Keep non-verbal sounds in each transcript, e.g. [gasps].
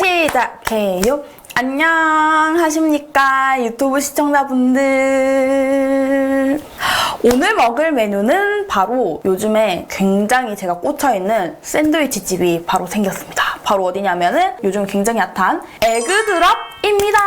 시작해요. 안녕하십니까 유튜브 시청자분들. 오늘 먹을 메뉴는 바로 요즘에 굉장히 제가 꽂혀있는 샌드위치 집이 바로 생겼습니다. 바로 어디냐면은 요즘 굉장히 핫한 에그드랍입니다.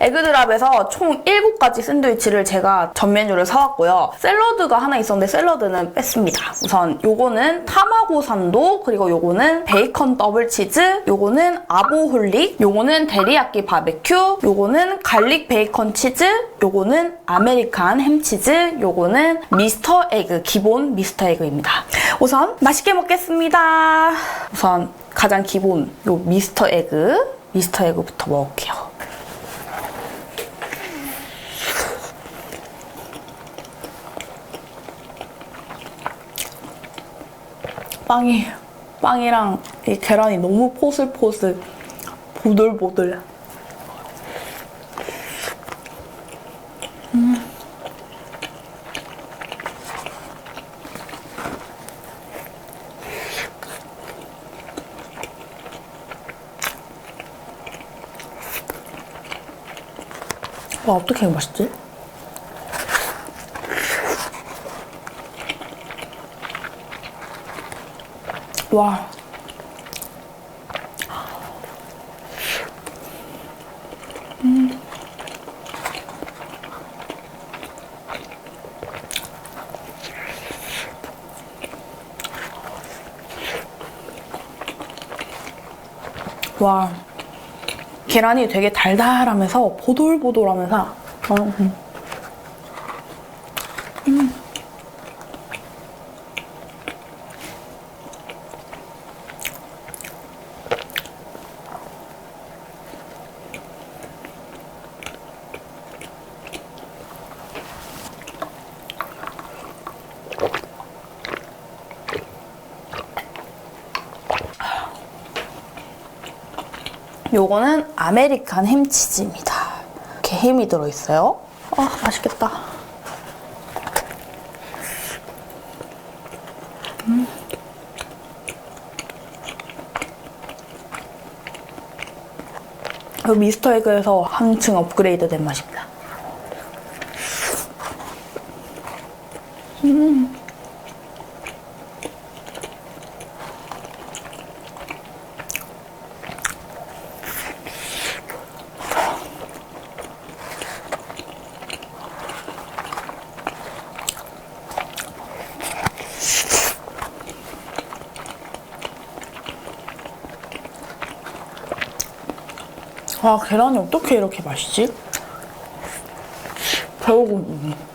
에그드랍에서 총 7가지 샌드위치를 제가 전 메뉴를 사왔고요. 샐러드가 하나 있었는데 샐러드는 뺐습니다. 우선 요거는 타마고 산도 그리고 요거는 베이컨 더블 치즈 요거는 아보홀릭 요거는 데리야끼 바베큐 요거는 갈릭 베이컨 치즈 요거는 아메리칸 햄치즈 요거는 미스터 에그 기본 미스터 에그입니다. 우선 맛있게 먹겠습니다. 우선 가장 기본 요 미스터 에그 미스터 에그부터 먹을게요. 빵이 빵이랑 이 계란이 너무 포슬포슬 보들보들. 와 어떻게 맛있지? 와. 와. 계란이 되게 달달하면서 보돌보돌하면서 어, 음. 요거는 아메리칸 햄치즈입니다. 이렇게 햄이 들어있어요. 아, 맛있겠다. 음. 이 미스터 에그에서 한층 업그레이드 된 맛입니다. 아, 계란이 어떻게 이렇게 맛있지? 배우고.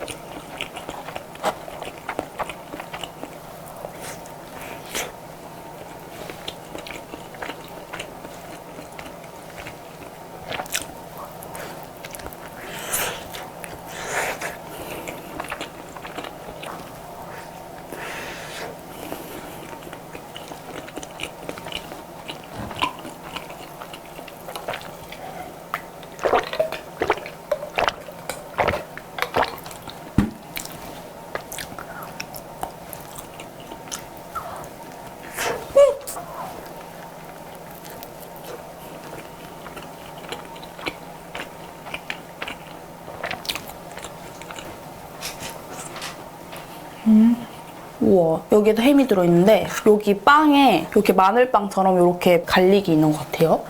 우와 여기에도 햄이 들어있는데 여기 빵에 이렇게 마늘빵처럼 이렇게 갈릭이 있는 것 같아요.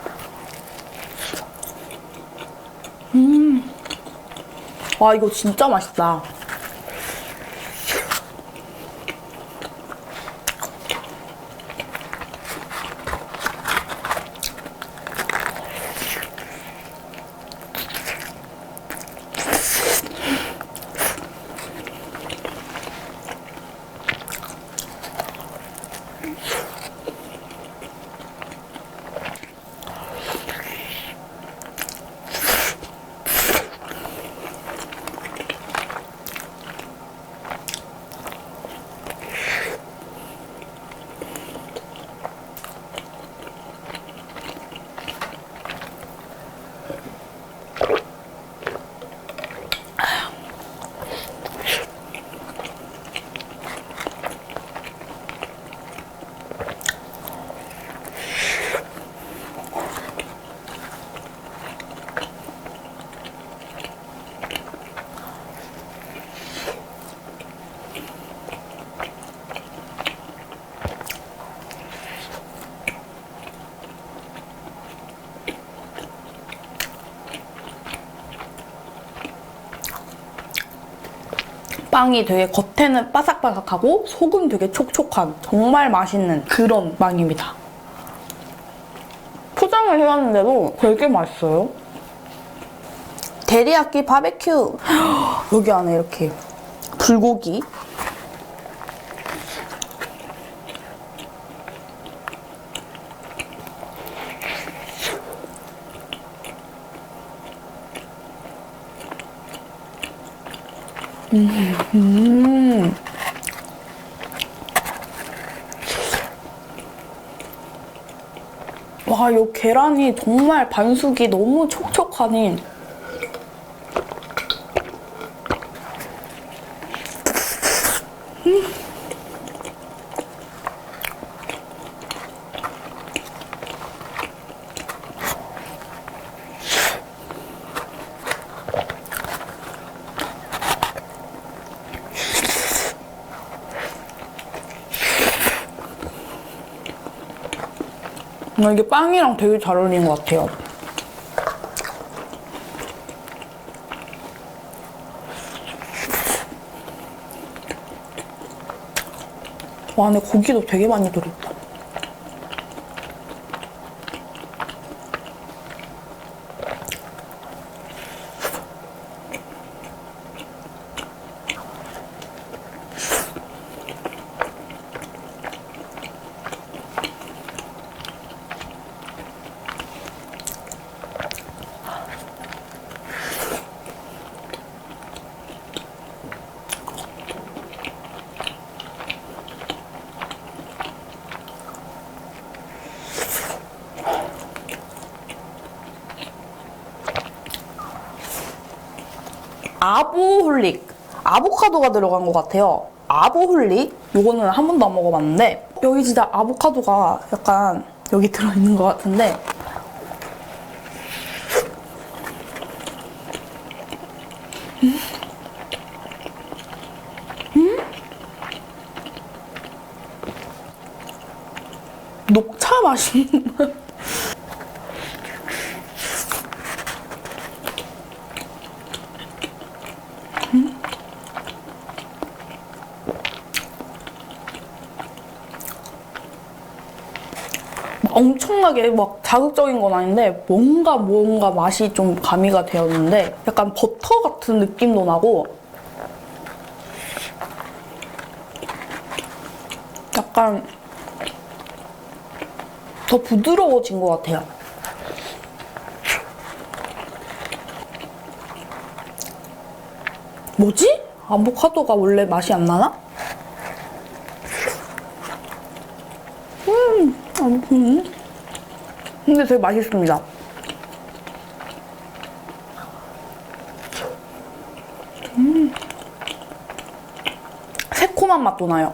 음. 와 이거 진짜 맛있다. 빵이 되게 겉에는 바삭바삭하고 속은 되게 촉촉한 정말 맛있는 그런 빵입니다. 포장을 해왔는데도 되게 맛있어요. 데리야끼 바베큐 [gasps] 여기 안에 이렇게 불고기 음. 와, 이 계란이 정말 반숙이 너무 촉촉하니 나 이게 빵이랑 되게 잘 어울리는 것 같아요. 와, 안에 고기도 되게 많이 들어있다. 아보홀릭. 아보카도가 들어간 것 같아요. 아보홀릭. 요거는 한 번도 안 먹어봤는데 여기 진짜 아보카도가 약간 여기 들어있는 것 같은데 음? 녹차 맛이 엄청나게 막 자극적인 건 아닌데 뭔가 뭔가 맛이 좀 가미가 되었는데 약간 버터 같은 느낌도 나고 약간 더 부드러워진 것 같아요. 뭐지? 아보카도가 원래 맛이 안 나나? 음, 근데 되게 맛있습니다. 음. 새콤한 맛도 나요.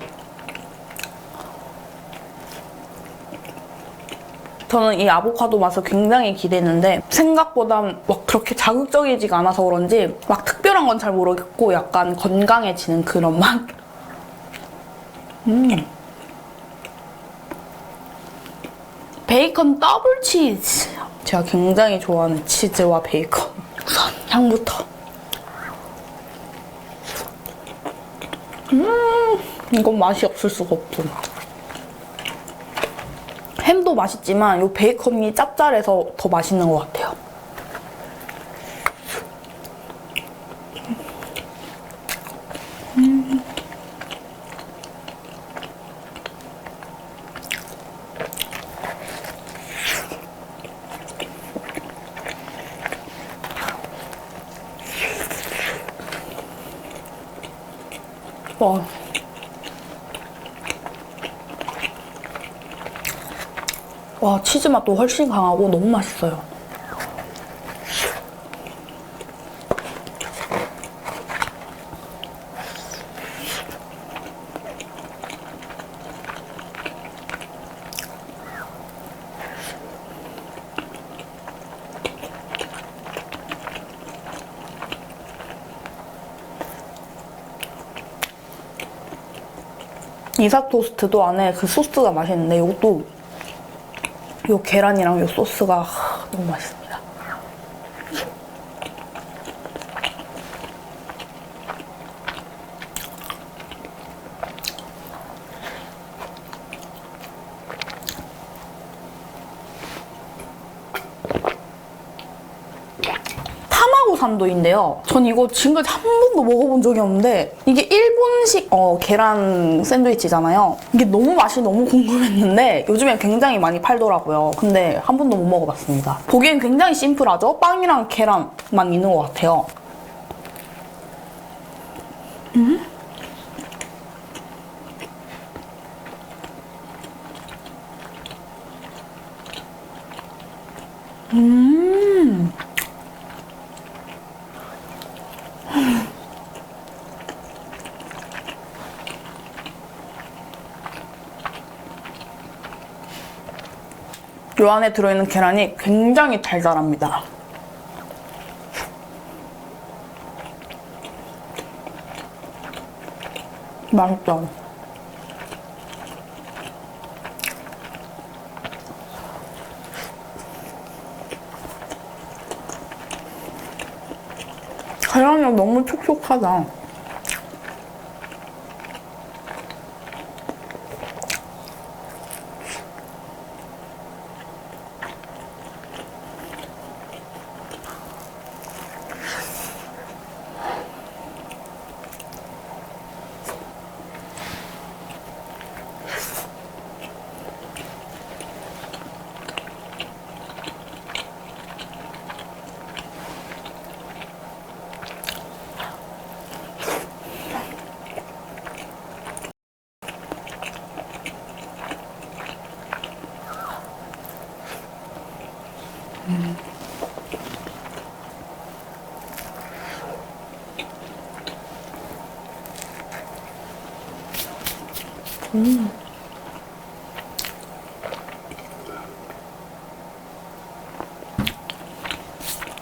저는 이 아보카도 맛을 굉장히 기대했는데 생각보다 막 그렇게 자극적이지가 않아서 그런지 막 특별한 건 잘 모르겠고 약간 건강해지는 그런 맛. 음. 베이컨 더블 치즈. 제가 굉장히 좋아하는 치즈와 베이컨. 우선 향부터. 음, 이건 맛이 없을 수가 없어. 햄도 맛있지만 이 베이컨이 짭짤해서 더 맛있는 것 같아요. 와. 와, 치즈 맛도 훨씬 강하고 너무 맛있어요. 이삭 토스트도 안에 그 소스가 맛있는데 이것도 요 계란이랑 요 소스가 하, 너무 맛있습 산도인데요. 전 이거 지금까지 한 번도 먹어본 적이 없는데 이게 일본식 어, 계란 샌드위치잖아요. 이게 너무 맛이 너무 궁금했는데 요즘에 굉장히 많이 팔더라고요. 근데 한 번도 못 먹어봤습니다. 보기엔 굉장히 심플하죠? 빵이랑 계란만 있는 것 같아요. 요 안에 들어있는 계란이 굉장히 달달합니다. 맛있다. 계란이 너무 촉촉하다.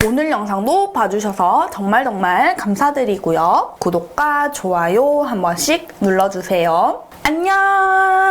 오늘 영상도 봐주셔서 정말 정말 감사드리고요. 구독과 좋아요 한 번씩 눌러주세요. 안녕!